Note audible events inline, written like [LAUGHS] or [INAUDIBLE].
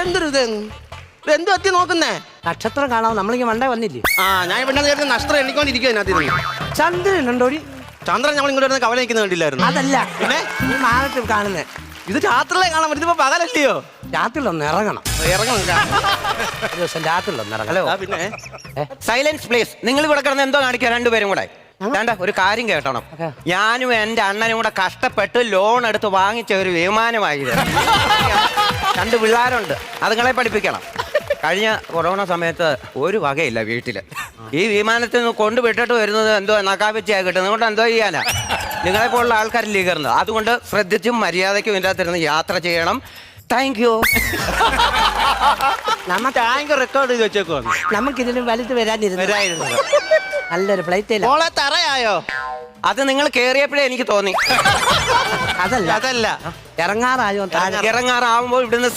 എന്തൊരു ഇത്? എന്ത് എത്തി നോക്കുന്നേ? നക്ഷത്രം കാണാൻ നമ്മളിങ്ങനെ മണ്ടേ വന്നില്ലേ? ആ ഞാൻ ഇവിടെ നേരത്തെ നഷ്ടം എണ്ണിക്കൊണ്ടിരിക്കും അതിനകത്ത് ചന്ദ്രനുണ്ടോടി ചന്ദ്രൻ നമ്മൾ ഇങ്ങോട്ട് വരുന്ന കവല നിൽക്കുന്ന കണ്ടില്ലായിരുന്നു? അതല്ല. പിന്നെ? ഈ മാനത്ത് കാണുന്നേ. ഇത് രാത്രിയിലെ കാണാൻ പറ്റും. ഇതിപ്പോ പകലല്ലയോ? രാത്രിയിലൊന്ന് ഇറങ്ങണം. ഇറങ്ങണം. ഒരു ദിവസം ഇറങ്ങണം. ഹലോ. ആ, പിന്നെ? സൈലൻസ് പ്ലീസ് നിങ്ങൾ ഇവിടെ കിടന്ന് എന്തോ കാണിക്കുക രണ്ടുപേരും കൂടെ. വേണ്ട ഒരു കാര്യം കേട്ടണം. ഞാനും എന്റെ അണ്ണനും കൂടെ കഷ്ടപ്പെട്ട് ലോൺ എടുത്ത് വാങ്ങിച്ച ഒരു വിമാനമായി [LAUGHS] രണ്ട് പിള്ളേരുണ്ട്. അതുങ്ങളെ പഠിപ്പിക്കണം. കഴിഞ്ഞ കൊറോണ സമയത്ത് ഒരു വകയില്ല വീട്ടിൽ. ഈ വിമാനത്തിൽ നിന്ന് കൊണ്ടുവിട്ടിട്ട് വരുന്നത് എന്തോ നക്കാപ്പിച്ചയാ കിട്ടുന്നത്. കൊണ്ട് എന്തോ ചെയ്യാനാ. നിങ്ങളെ പോലുള്ള ആൾക്കാരില്ലേ കയറുന്നത് അതുകൊണ്ട് ശ്രദ്ധിച്ചും മര്യാദയ്ക്കും ഇല്ലാത്തിരുന്ന് യാത്ര ചെയ്യണം. താങ്ക് യു [LAUGHS] നമ്മ ടാങ്ക് റെക്കോർഡ് ചെയ്ത് വെച്ചേക്കോ നമുക്കിതിന് വലുത് വരാനിരുന്നു. വരായിരുന്നു നല്ലൊരു ഫ്ലൈറ്റില്ല മോളെ തറയായോ? അത് നിങ്ങൾ കേറിയപ്പോഴേ എനിക്ക് തോന്നി. അതല്ല. അതല്ല. ഇറങ്ങാറായോ താഴെ? ഇറങ്ങാറാവുമ്പോൾ ഇവിടുന്ന്